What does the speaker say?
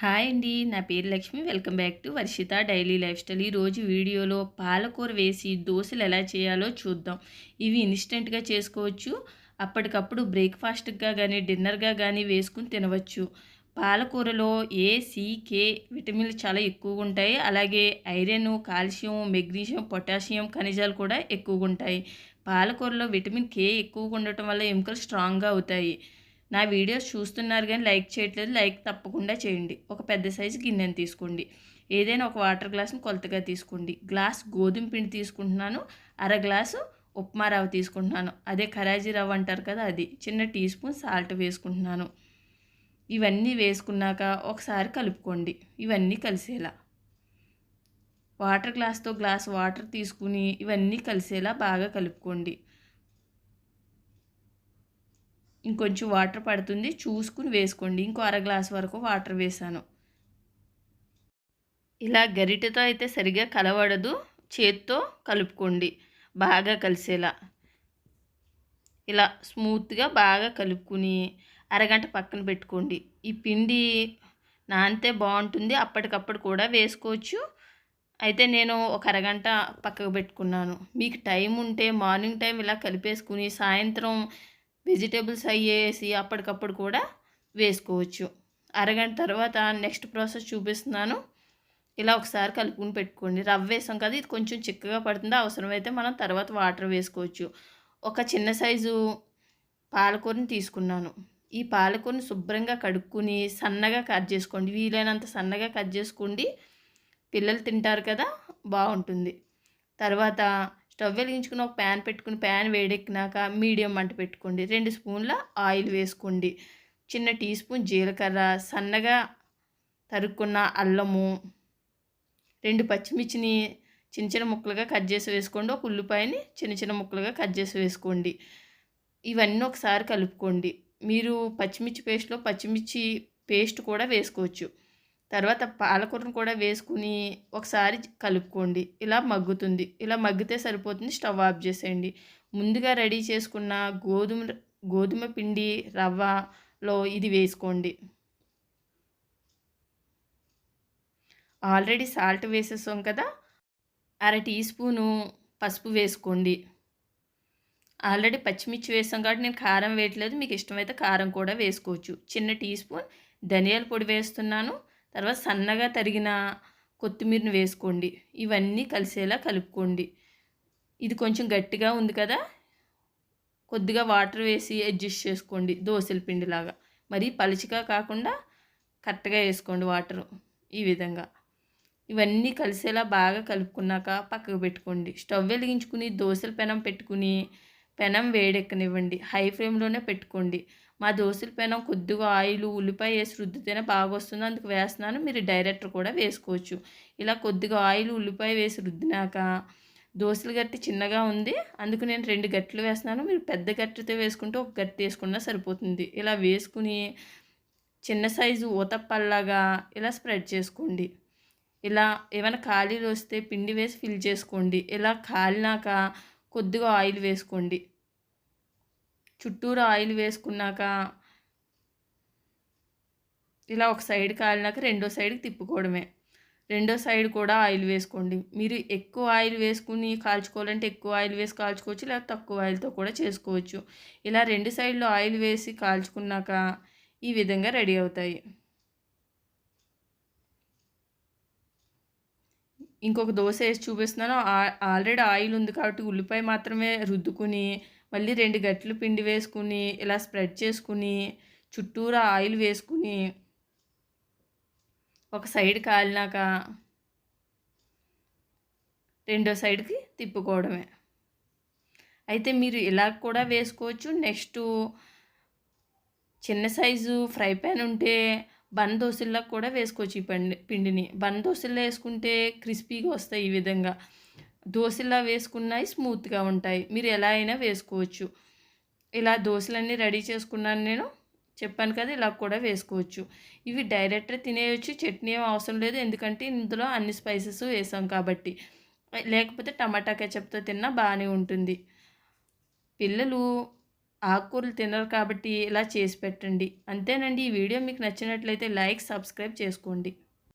Hi అండి నా పేరు Lakshmi. Welcome back to Varshitha daily lifestyle. ఈరోజు వీడియోలో పాలకూర వేసి దోశలు ఎలా చేయాలో చూద్దాం. ఇవి ఇన్స్టెంట్గా చేసుకోవచ్చు. అప్పటికప్పుడు బ్రేక్ఫాస్ట్గా కానీ డిన్నర్గా కానీ వేసుకుని తినవచ్చు. పాలకూరలో ఏ కే విటమిన్లు చాలా ఎక్కువగా ఉంటాయి. అలాగే ఐరన్ కాల్షియం మెగ్నీషియం పొటాషియం ఖనిజాలు కూడా ఎక్కువగా ఉంటాయి. పాలకూరలో విటమిన్ కే ఎక్కువగా ఉండటం వల్ల ఎముకలు స్ట్రాంగ్గా అవుతాయి. నా వీడియోస్ చూస్తున్నారు కానీ లైక్ చేయట్లేదు లైక్ తప్పకుండా చేయండి. ఒక పెద్ద సైజు గిన్నెను తీసుకోండి. ఏదైనా ఒక వాటర్ గ్లాస్ని కొలతగా తీసుకోండి. గ్లాస్ గోధుమ పిండి తీసుకుంటున్నాను అర గ్లాసు ఉప్మా రవ్వ తీసుకుంటున్నాను. అదే కరాజీ రవ్వ అంటారు కదా అది. చిన్న టీ స్పూన్ సాల్ట్ వేసుకుంటున్నాను. ఇవన్నీ వేసుకున్నాక ఒకసారి కలుపుకోండి. ఇవన్నీ కలిసేలా. వాటర్ గ్లాస్తో గ్లాస్ వాటర్ తీసుకుని ఇవన్నీ కలిసేలా బాగా కలుపుకోండి. ఇంకొంచెం వాటర్ పడుతుంది చూసుకుని వేసుకోండి. ఇంకో అర గ్లాస్ వరకు వాటర్ వేసాను. ఇలా గరిటెతో అయితే సరిగా కలవడదు. చేత్తో కలుపుకోండి బాగా కలిసేలా. ఇలా స్మూత్గా బాగా కలుపుకుని అరగంట పక్కన పెట్టుకోండి. ఈ పిండి నానితే బాగుంటుంది. అప్పటికప్పుడు కూడా వేసుకోవచ్చు. అయితే నేను ఒక అరగంట పక్కకు పెట్టుకున్నాను. మీకు టైం ఉంటే మార్నింగ్ టైం ఇలా కలిపేసుకుని సాయంత్రం వెజిటేబుల్స్ అయ్యేసి అప్పటికప్పుడు కూడా వేసుకోవచ్చు. అరగంట తర్వాత నెక్స్ట్ ప్రాసెస్ చూపిస్తున్నాను. ఇలా ఒకసారి కలుపుకుని పెట్టుకోండి. రవ్వ వేసాం కదా ఇది కొంచెం చిక్కగా పడుతుంది. అవసరమైతే మనం తర్వాత వాటర్ వేసుకోవచ్చు. ఒక చిన్న సైజు పాలకూరని తీసుకున్నాను. ఈ పాలకూరని శుభ్రంగా కడుక్కుని సన్నగా కట్ చేసుకోండి. వీలైనంత సన్నగా కట్ చేసుకోండి. పిల్లలు తింటారు కదా బాగుంటుంది. తర్వాత స్టవ్ వెలిగించుకుని ఒక ప్యాన్ పెట్టుకుని ప్యాన్ వేడెక్కినాక మీడియం మంట పెట్టుకోండి. రెండు స్పూన్ల ఆయిల్ వేసుకోండి. చిన్న టీ స్పూన్ జీలకర్ర సన్నగా తరుక్కున్న అల్లము రెండు పచ్చిమిర్చిని చిన్న చిన్న ముక్కలుగా కట్ చేసి వేసుకోండి. ఒక ఉల్లిపాయని చిన్న చిన్న ముక్కలుగా కట్ చేసి వేసుకోండి. ఇవన్నీ ఒకసారి కలుపుకోండి. మీరు పచ్చిమిర్చి పేస్ట్లో పచ్చిమిర్చి పేస్ట్ కూడా వేసుకోవచ్చు. తర్వాత పాలకూరను కూడా వేసుకుని ఒకసారి కలుపుకోండి. ఇలా మగ్గుతుంది. ఇలా మగ్గితే సరిపోతుంది. స్టవ్ ఆఫ్ చేసేయండి. ముందుగా రెడీ చేసుకున్న గోధుమ గోధుమ పిండి రవ్వలో ఇది వేసుకోండి. ఆల్రెడీ సాల్ట్ వేసేసాం కదా? అర టీ స్పూను పసుపు వేసుకోండి. ఆల్రెడీ పచ్చిమిర్చి వేసాం కాబట్టి నేను కారం వేయట్లేదు. మీకు ఇష్టమైతే కారం కూడా వేసుకోవచ్చు. చిన్న టీ స్పూన్ ధనియాల పొడి వేస్తున్నాను. తర్వాత సన్నగా తరిగిన కొత్తిమీరని వేసుకోండి. ఇవన్నీ కలిసేలా కలుపుకోండి. ఇది కొంచెం గట్టిగా ఉంది కదా? కొద్దిగా వాటర్ వేసి అడ్జస్ట్ చేసుకోండి దోశల పిండిలాగా. మరి పలుచగా కాకుండా కరెక్ట్గా వేసుకోండి వాటరు ఈ విధంగా. ఇవన్నీ కలిసేలా బాగా కలుపుకున్నాక పక్కకు పెట్టుకోండి. స్టవ్ వెలిగించుకుని దోశల పెనం పెట్టుకుని పెనం వేడెక్కనివ్వండి. హై ఫ్లేమ్లోనే పెట్టుకోండి. మా దోశల పెనం కొద్దిగా ఆయిల్ ఉల్లిపాయ వేసి రుద్దితేనే బాగా వస్తుంది అందుకు వేస్తున్నాను. మీరు డైరెక్ట్ కూడా వేసుకోవచ్చు. ఇలా కొద్దిగా ఆయిల్ ఉల్లిపాయ వేసి రుద్దినాక దోశల గట్టి చిన్నగా ఉంది. అందుకు నేను రెండు గట్లు వేస్తున్నాను. మీరు పెద్ద గట్టితో వేసుకుంటే ఒక గట్టి వేసుకున్నా సరిపోతుంది. ఇలా వేసుకుని చిన్న సైజు ఊతప్పల్లాగా ఇలా స్ప్రెడ్ చేసుకోండి. ఇలా ఏమైనా ఖాళీలు వస్తే పిండి వేసి ఫిల్ చేసుకోండి. ఇలా కాలినాక కొద్దిగా ఆయిల్ వేసుకోండి. చుట్టూరు ఆయిల్ వేసుకున్నాక ఇలా ఒక సైడ్ కాలినాక రెండో సైడ్కి తిప్పుకోవడమే. రెండో సైడ్ కూడా ఆయిల్ వేసుకోండి. మీరు ఎక్కువ ఆయిల్ వేసుకుని కాల్చుకోవాలంటే ఎక్కువ ఆయిల్ వేసి కాల్చుకోవచ్చు లేదా తక్కువ ఆయిల్తో కూడా చేసుకోవచ్చు. ఇలా రెండు సైడ్లో ఆయిల్ వేసి కాల్చుకున్నాక ఈ విధంగా రెడీ అవుతాయి. ఇంకొక దోశ వేసి చూపిస్తున్నాను. ఆల్రెడీ ఆయిల్ ఉంది కాబట్టి ఉల్లిపాయ మాత్రమే రుద్దుకుని మళ్ళీ రెండు గట్లు పిండి వేసుకుని ఇలా స్ప్రెడ్ చేసుకుని చుట్టూరా ఆయిల్ వేసుకుని ఒక సైడ్ కాలినాక రెండో సైడ్కి తిప్పుకోవడమే. అయితే మీరు ఇలా కూడా వేసుకోవచ్చు. నెక్స్ట్ చిన్న సైజు ఫ్రై ప్యాన్ ఉంటే బన్ దోశల్లో కూడా వేసుకోవచ్చు ఈ పండి పిండిని. బన్ దోశల్లో వేసుకుంటే క్రిస్పీగా వస్తాయి ఈ విధంగా. దోశలా వేసుకున్నాయి స్మూత్గా ఉంటాయి. మీరు ఎలా అయినా వేసుకోవచ్చు. ఇలా దోశలన్నీ రెడీ చేసుకున్నాను నేను. చెప్పాను కదా ఇలా కూడా వేసుకోవచ్చు. ఇవి డైరెక్ట్ తినేయచ్చు చట్నీ ఏం అవసరం లేదు. ఎందుకంటే ఇందులో అన్ని స్పైసెస్ వేసాం కాబట్టి. లేకపోతే టమాటా కెచప్తో తిన్నా బాగానే ఉంటుంది. పిల్లలు ఆకుకూరలు తినరు కాబట్టి ఇలా చేసి పెట్టండి. అంతేనండి. ఈ వీడియో మీకు నచ్చినట్లయితే లైక్ సబ్స్క్రైబ్ చేసుకోండి.